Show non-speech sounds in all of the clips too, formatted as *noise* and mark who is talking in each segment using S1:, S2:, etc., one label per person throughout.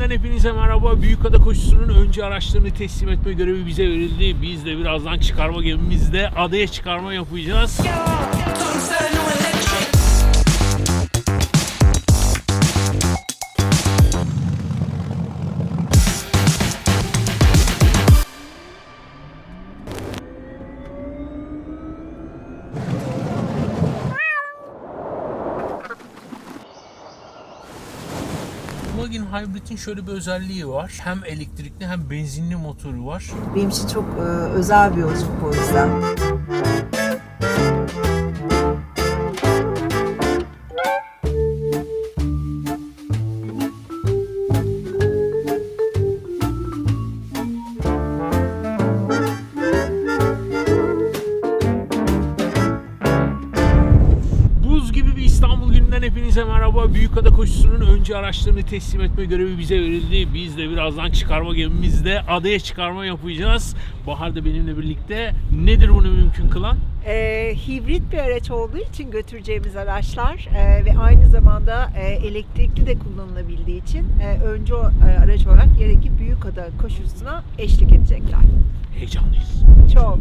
S1: Günü'nden hepinize merhaba. Büyükada koşusunun önce araçlarını teslim etme görevi bize verildi. Biz de birazdan çıkarma gemimizde adaya çıkarma yapacağız. Plug-in Hybrid'in şöyle bir özelliği var. Hem elektrikli hem benzinli motoru var.
S2: Benim için çok e, özel bir yolculuk o yüzden.
S1: İstanbul gününden hepinize merhaba. Büyükada koşusunun önce araçlarını teslim etme görevi bize verildi. Biz de birazdan çıkarma gemimizde adaya çıkarma yapacağız. Bahar da benimle birlikte. Nedir bunu mümkün kılan?
S2: E, hibrit bir araç olduğu için götüreceğimiz araçlar e, ve aynı zamanda e, elektrikli de kullanılabildiği için e, önce o, e, araç olarak gerekli Büyükada koşusuna eşlik edecekler.
S1: Heyecanlıyız.
S2: Çok.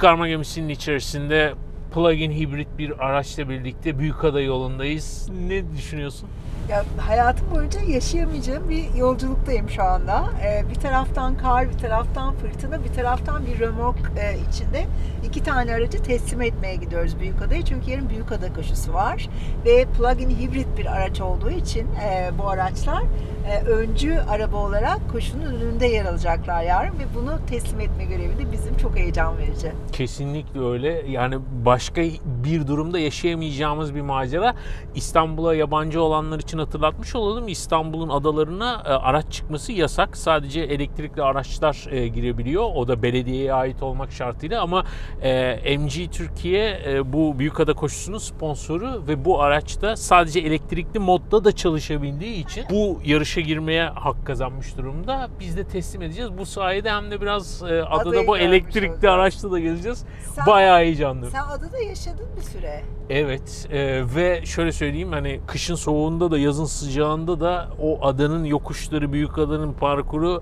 S1: Çıkarma gemisinin içerisinde plug-in hibrit bir araçla birlikte Büyükada yolundayız. Ne düşünüyorsun?
S2: Ya, hayatım boyunca yaşayamayacağım bir yolculuktayım şu anda. Ee, bir taraftan kar, bir taraftan fırtına, bir taraftan bir römork e, içinde iki tane aracı teslim etmeye gidiyoruz Büyükada'ya. Çünkü yarın Büyükada koşusu var. Ve plug-in hibrit bir araç olduğu için e, bu araçlar e, öncü araba olarak koşunun önünde yer alacaklar yarın. Ve bunu teslim etme görevi de bizim çok heyecan verici.
S1: Kesinlikle öyle. Yani başka bir durumda yaşayamayacağımız bir macera. İstanbul'a yabancı olanlar için hatırlatmış olalım. İstanbul'un adalarına e, araç çıkması yasak. Sadece elektrikli araçlar e, girebiliyor. O da belediyeye ait olmak şartıyla ama e, MG Türkiye bu Büyükada koşusunun sponsoru ve bu araçta sadece elektrikli modda da çalışabildiği için bu yarışa girmeye hak kazanmış durumda. Biz de teslim edeceğiz. Bu sayede hem de biraz adada bu elektrikli
S2: olacağız.
S1: araçla da gezeceğiz.
S2: Sen-
S1: Bayağı heyecanlı.
S2: Sen adada yaşadın bir süre.
S1: Evet ve şöyle söyleyeyim hani kışın soğuğunda da yazın sıcağında da o adanın yokuşları büyük adanın parkuru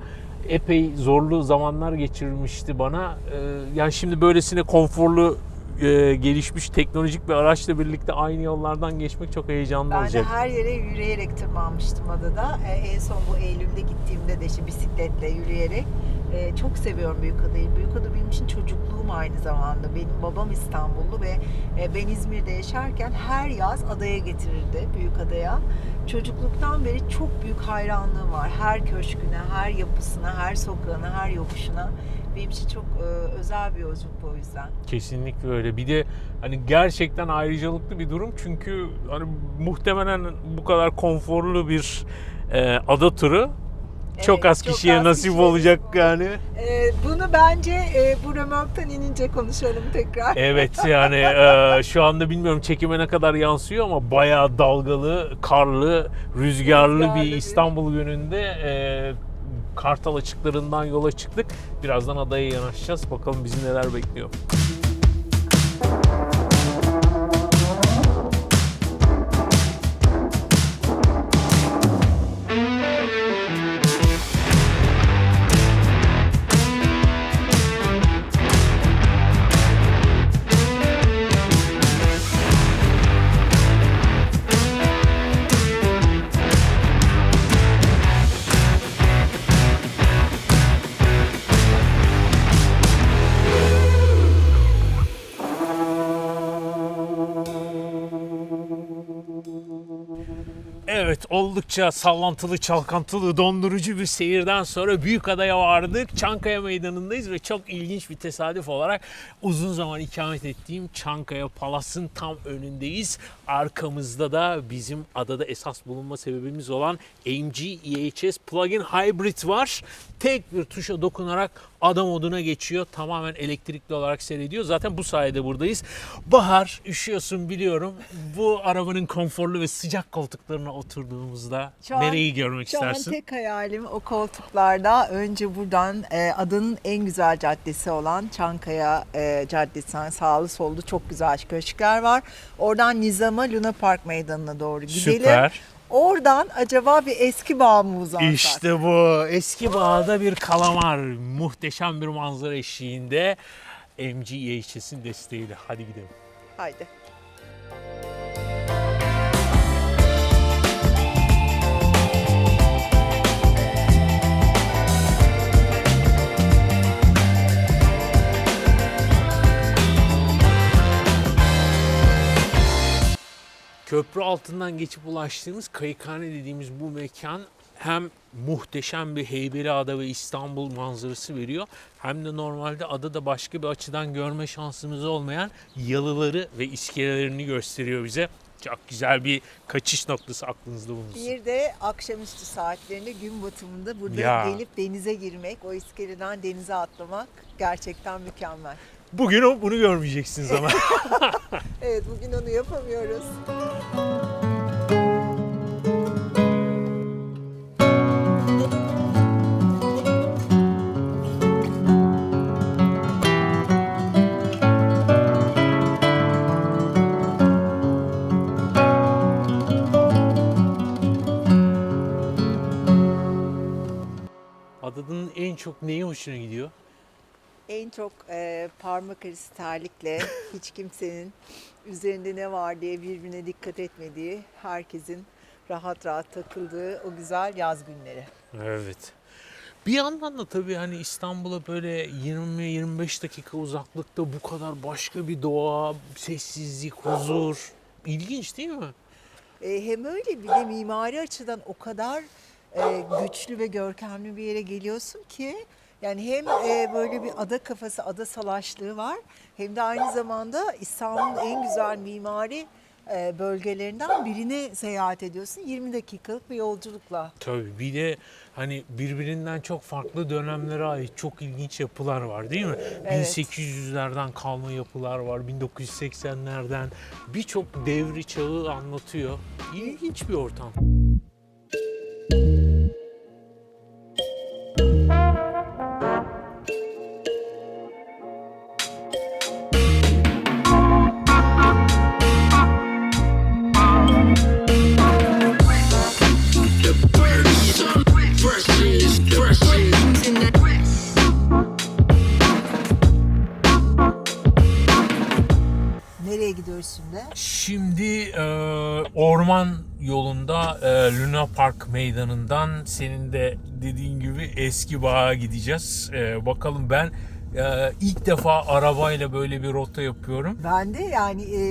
S1: epey zorlu zamanlar geçirmişti bana. E, yani şimdi böylesine konforlu e, gelişmiş teknolojik bir araçla birlikte aynı yollardan geçmek çok heyecanlı
S2: Ben
S1: olacak.
S2: de her yere yürüyerek tırmanmıştım adada. Ee, en son bu Eylül'de gittiğimde de işte bisikletle yürüyerek. Ee, çok seviyorum Büyükada'yı. Büyükada benim için çocukluğum aynı zamanda. Benim babam İstanbullu ve e, ben İzmir'de yaşarken her yaz adaya getirirdi Büyükada'ya. Çocukluktan beri çok büyük hayranlığım var. Her köşküne, her yapısına, her sokağına, her yokuşuna. Benim için çok e, özel bir yolculuk o yüzden.
S1: Kesinlikle öyle. Bir de hani gerçekten ayrıcalıklı bir durum çünkü hani muhtemelen bu kadar konforlu bir e, ada turu çok az
S2: çok
S1: kişiye
S2: az
S1: nasip
S2: kişiye
S1: olacak yani.
S2: Ee, bunu bence e, bu römorktan inince konuşalım tekrar.
S1: Evet *laughs* yani e, şu anda bilmiyorum çekime ne kadar yansıyor ama bayağı dalgalı, karlı, rüzgarlı
S2: Rüzgarlı
S1: bir
S2: bir-
S1: İstanbul gününde e, Kartal açıklarından yola çıktık. Birazdan adaya yanaşacağız. Bakalım bizi neler bekliyor. Evet oldukça sallantılı, çalkantılı, dondurucu bir seyirden sonra Büyükada'ya vardık. Çankaya Meydanı'ndayız ve çok ilginç bir tesadüf olarak uzun zaman ikamet ettiğim Çankaya Palas'ın tam önündeyiz. Arkamızda da bizim adada esas bulunma sebebimiz olan AMG EHS Plug-in Hybrid var. Tek bir tuşa dokunarak ada moduna geçiyor. Tamamen elektrikli olarak seyrediyor. Zaten bu sayede buradayız. Bahar, üşüyorsun biliyorum. Bu arabanın konforlu ve sıcak koltuklarına oturduğumuzda
S2: Şu an-
S1: nereyi görmek
S2: Şu an
S1: istersin?
S2: tek hayalim o koltuklarda önce buradan e, adanın en güzel caddesi olan Çankaya e, Caddesi'nden sağlı sollu çok güzel köşkler var. Oradan Nizam'a Luna Park Meydanı'na doğru gidelim.
S1: Süper.
S2: Oradan acaba bir eski bağ mı uzansak?
S1: İşte bu. Eski bağda bir kalamar. Muhteşem bir manzara eşliğinde MG EHS'in desteğiyle. Hadi gidelim.
S2: Haydi.
S1: Köprü altından geçip ulaştığımız Kayıkhane dediğimiz bu mekan hem muhteşem bir Heybeliada ve İstanbul manzarası veriyor hem de normalde adada başka bir açıdan görme şansımız olmayan yalıları ve iskelelerini gösteriyor bize. Çok güzel bir kaçış noktası aklınızda bulunsun.
S2: Bir de akşamüstü saatlerinde gün batımında burada
S1: Ya.
S2: gelip denize girmek, o iskeleden denize atlamak gerçekten mükemmel.
S1: Bugün o bunu görmeyeceksiniz ama. *laughs*
S2: Evet bugün onu yapamıyoruz.
S1: Adanın en çok neyi hoşuna gidiyor?
S2: En çok e, parmak arası terlikle *laughs* hiç kimsenin üzerinde ne var diye birbirine dikkat etmediği, herkesin rahat rahat takıldığı o güzel yaz günleri.
S1: Evet. Bir yandan da tabii hani İstanbul'a böyle 20-25 dakika uzaklıkta bu kadar başka bir doğa, sessizlik, huzur. İlginç değil mi?
S2: E, hem öyle bir de mimari açıdan o kadar e, güçlü ve görkemli bir yere geliyorsun ki yani hem e, böyle bir ada kafası, ada salaşlığı var hem de aynı zamanda İstanbul'un en güzel mimari e, bölgelerinden birine seyahat ediyorsun 20 dakikalık bir yolculukla.
S1: Tabii bir de hani birbirinden çok farklı dönemlere ait çok ilginç yapılar var değil mi?
S2: Evet.
S1: 1800'lerden kalma yapılar var, 1980'lerden birçok devri çağı anlatıyor. İlginç bir ortam.
S2: Şimdi?
S1: Şimdi e, orman yolunda e, Luna Park meydanından senin de dediğin gibi eski bağa gideceğiz. E, bakalım ben e, ilk defa arabayla böyle bir rota yapıyorum.
S2: Ben de yani e,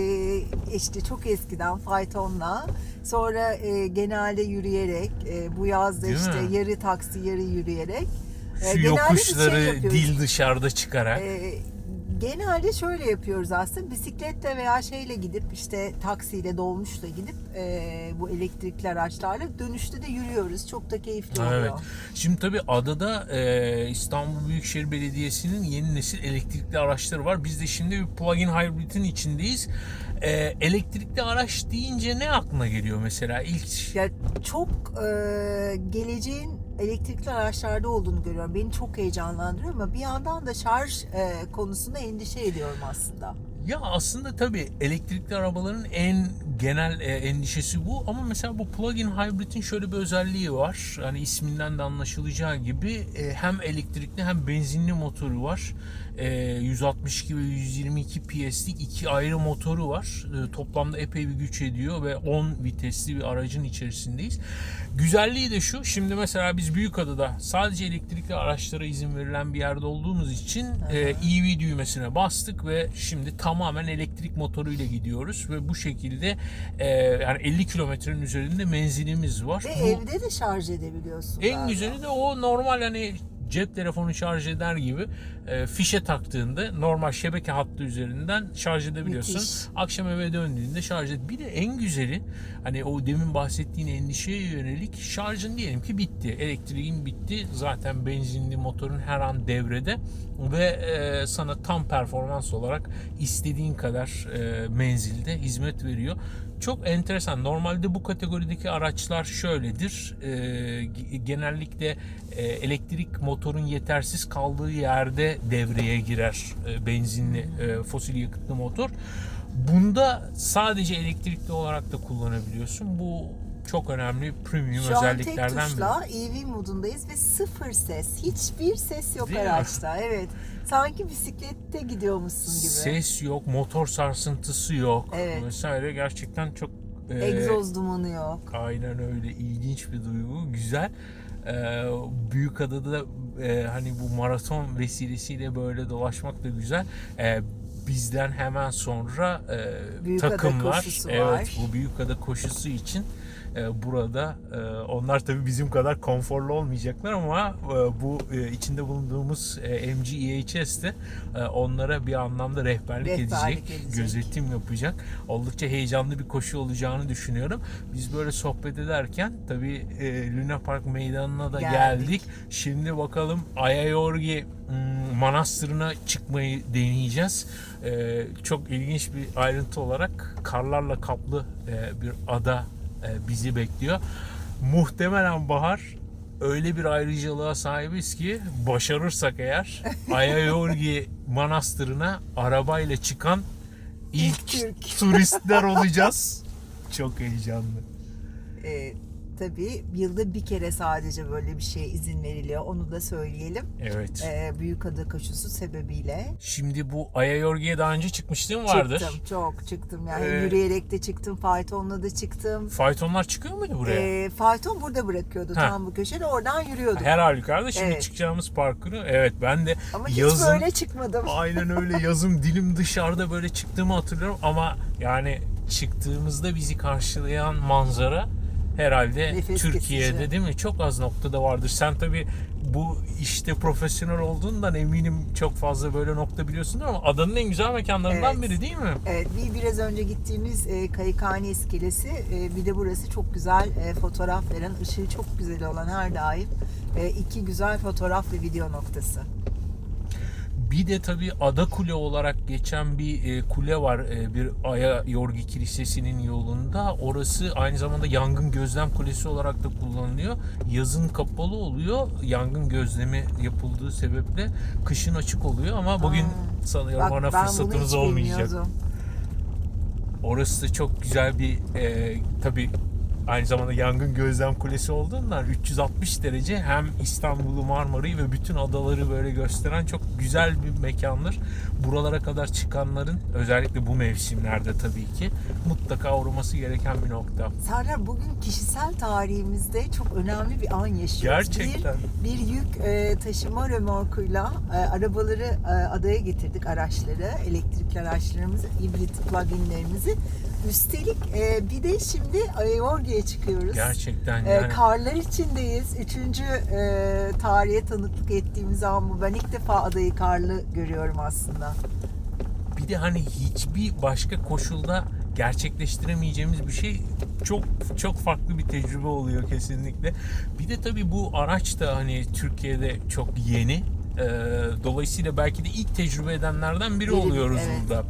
S2: işte çok eskiden faytonla sonra e, genelde yürüyerek e, bu yazda
S1: Değil
S2: işte
S1: mi?
S2: yarı taksi yarı yürüyerek e,
S1: Şu
S2: bir
S1: yokuşları
S2: şey yapıyoruz.
S1: dil dışarıda çıkarak.
S2: E, genelde şöyle yapıyoruz aslında bisikletle veya şeyle gidip işte taksiyle dolmuşla gidip e, bu elektrikli araçlarla dönüşte de yürüyoruz. Çok da keyifli oluyor.
S1: Evet. Şimdi tabii adada e, İstanbul Büyükşehir Belediyesi'nin yeni nesil elektrikli araçları var. Biz de şimdi bir plug-in hybrid'in içindeyiz. E, elektrikli araç deyince ne aklına geliyor mesela? İlk
S2: Ya çok e, geleceğin elektrikli araçlarda olduğunu görüyorum. Beni çok heyecanlandırıyor ama bir yandan da şarj e, konusunda endişe ediyorum aslında.
S1: Ya aslında tabii elektrikli arabaların en genel e, endişesi bu ama mesela bu plug-in hybrid'in şöyle bir özelliği var. Hani isminden de anlaşılacağı gibi e, hem elektrikli hem benzinli motoru var. E, 162 ve 122 PS'lik iki ayrı motoru var. E, toplamda epey bir güç ediyor ve 10 vitesli bir aracın içerisindeyiz. Güzelliği de şu. Şimdi mesela biz Büyükada'da sadece elektrikli araçlara izin verilen bir yerde olduğumuz için e, EV düğmesine bastık ve şimdi tamamen elektrik motoruyla gidiyoruz ve bu şekilde e, yani 50 kilometrenin üzerinde menzilimiz var.
S2: Ve
S1: Bu-
S2: evde de şarj edebiliyorsun.
S1: en
S2: galiba.
S1: güzeli de o normal hani cep telefonu şarj eder gibi e, fişe taktığında normal şebeke hattı üzerinden şarj edebiliyorsun.
S2: Müthiş.
S1: Akşam eve döndüğünde şarj et. Bir de en güzeli hani o demin bahsettiğin endişeye yönelik şarjın diyelim ki bitti. Elektriğin bitti. Zaten benzinli motorun her an devrede ve e, sana tam performans olarak istediğin kadar e, menzilde hizmet veriyor. Çok enteresan. Normalde bu kategorideki araçlar şöyledir. E, ge- genellikle e, elektrik motorun yetersiz kaldığı yerde devreye girer e, benzinli e, fosil yakıtlı motor. Bunda sadece elektrikli olarak da kullanabiliyorsun. Bu çok önemli premium
S2: Şu an tek
S1: özelliklerden biri.
S2: tuşla EV modundayız ve sıfır ses. Hiçbir ses yok
S1: Değil mi?
S2: araçta. Evet. Sanki bisiklette gidiyormuşsun gibi.
S1: Ses yok, motor sarsıntısı yok
S2: Evet.
S1: vesaire. Gerçekten çok e,
S2: Egzoz dumanı yok.
S1: Aynen öyle ilginç bir duygu güzel ee, Büyükada'da e, hani bu maraton vesilesiyle böyle dolaşmak da güzel Ee, bizden hemen sonra e,
S2: Büyükada koşusu
S1: evet
S2: var.
S1: bu Büyükada koşusu için e, burada e, onlar tabii bizim kadar konforlu olmayacaklar ama e, bu e, içinde bulunduğumuz e, MG EHS de e, onlara bir anlamda rehberlik,
S2: Rehberlik
S1: edecek,
S2: edecek.
S1: gözetim yapacak. Oldukça heyecanlı bir koşu olacağını düşünüyorum. Biz böyle sohbet ederken tabii e, Luna Park meydanına da geldik.
S2: Geldik.
S1: Şimdi bakalım Ayayorgi hmm, Manastırı'na çıkmayı deneyeceğiz. E, çok ilginç bir ayrıntı olarak karlarla kaplı e, bir ada e, bizi bekliyor. Muhtemelen Bahar öyle bir ayrıcalığa sahibiz ki başarırsak eğer *laughs* Ayayorgi Manastırı'na arabayla çıkan ilk
S2: İlk
S1: turistler *laughs* olacağız. Çok heyecanlı.
S2: Ee, tabii yılda bir kere sadece böyle bir şeye izin veriliyor. Onu da söyleyelim.
S1: Evet.
S2: Ee, Büyükada koşusu sebebiyle.
S1: Şimdi bu Ayayorgi'ye daha önce çıkmışlığın vardır.
S2: Çıktım. Çok çıktım. Yani
S1: Ee,
S2: yürüyerek de çıktım. Faytonla da çıktım.
S1: Faytonlar çıkıyor muydu buraya?
S2: Ee, fayton burada bırakıyordu
S1: Ha.
S2: tam bu köşede. Oradan yürüyorduk.
S1: Her halükarda şimdi
S2: Evet.
S1: çıkacağımız parkuru evet ben de
S2: Ama hiç
S1: yazın
S2: böyle çıkmadım. *laughs*
S1: aynen öyle yazım dilim dışarıda böyle çıktığımı hatırlıyorum ama yani çıktığımızda bizi karşılayan manzara herhalde
S2: Nefes
S1: Türkiye'de
S2: kesici.
S1: değil mi? Çok az noktada vardır. Sen tabii bu işte profesyonel olduğundan eminim çok fazla böyle nokta biliyorsundur ama adanın en güzel mekanlarından
S2: Evet.
S1: biri değil mi?
S2: Evet, bir biraz önce gittiğimiz e, Kayıkhane iskelesi e, bir de burası çok güzel e, fotoğraf veren, ışığı çok güzel olan her daim e, iki güzel fotoğraf ve video noktası.
S1: Bir de tabii Ada Kule olarak geçen bir e, kule var e, bir Aya Yorgi Kilisesi'nin yolunda. Orası aynı zamanda yangın gözlem kulesi olarak da kullanılıyor. Yazın kapalı oluyor. Yangın gözlemi yapıldığı sebeple kışın açık oluyor ama bugün
S2: Aa,
S1: sanıyorum
S2: Bak
S1: ona
S2: hiç
S1: olmayacak.
S2: bilmiyordum.
S1: Orası da çok güzel bir e, tabii aynı zamanda yangın gözlem kulesi olduğundan 360 derece hem İstanbul'u Marmara'yı ve bütün adaları böyle gösteren çok güzel bir mekandır. Buralara kadar çıkanların özellikle bu mevsimlerde tabii ki mutlaka uğraması gereken bir nokta.
S2: Serdar bugün kişisel tarihimizde çok önemli bir an yaşıyoruz.
S1: Gerçekten.
S2: Bir, bir yük e, taşıma römorkuyla e, arabaları e, adaya getirdik araçları, elektrikli araçlarımızı, hibrit plug-inlerimizi. Üstelik e, bir de şimdi Ayayorgi'ye çıkıyoruz.
S1: Gerçekten
S2: E,
S1: yani
S2: karlar içindeyiz. Üçüncü e, tarihe tanıklık ettiğimiz an bu. Ben ilk defa adayı karlı görüyorum aslında.
S1: bir de hani hiçbir başka koşulda gerçekleştiremeyeceğimiz bir şey çok çok farklı bir tecrübe oluyor kesinlikle. Bir de tabii bu araç da hani Türkiye'de çok yeni. Ee, dolayısıyla belki de ilk tecrübe edenlerden biri
S2: Biri,
S1: oluyoruz
S2: evet.
S1: burada.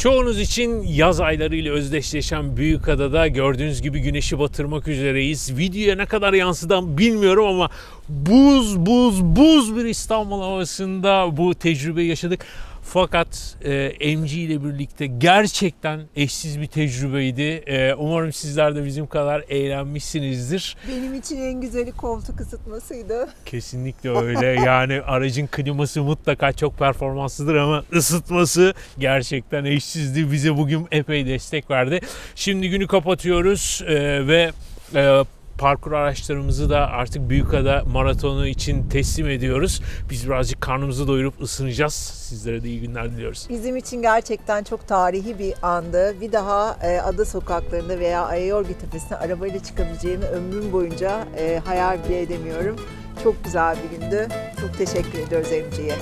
S1: Çoğunuz için yaz aylarıyla özdeşleşen Büyükada'da gördüğünüz gibi güneşi batırmak üzereyiz. Videoya ne kadar yansıdan bilmiyorum ama buz buz buz bir İstanbul havasında bu tecrübeyi yaşadık. Fakat e, MG ile birlikte gerçekten eşsiz bir tecrübeydi. E, umarım sizler de bizim kadar eğlenmişsinizdir.
S2: Benim için en güzeli koltuk ısıtmasıydı.
S1: Kesinlikle öyle. *laughs* Yani aracın kliması mutlaka çok performanslıdır ama ısıtması gerçekten eşsizdi. Bize bugün epey destek verdi. Şimdi günü kapatıyoruz e, ve e, parkur araçlarımızı da artık Büyükada maratonu için teslim ediyoruz. Biz birazcık karnımızı doyurup ısınacağız. Sizlere de iyi günler diliyoruz.
S2: Bizim için gerçekten çok tarihi bir andı. Bir daha e, ada sokaklarında veya Ayayorgi Tepesi'ne arabayla çıkabileceğimi ömrüm boyunca e, hayal bile edemiyorum. Çok güzel bir gündü. Çok teşekkür ediyoruz Emci'ye.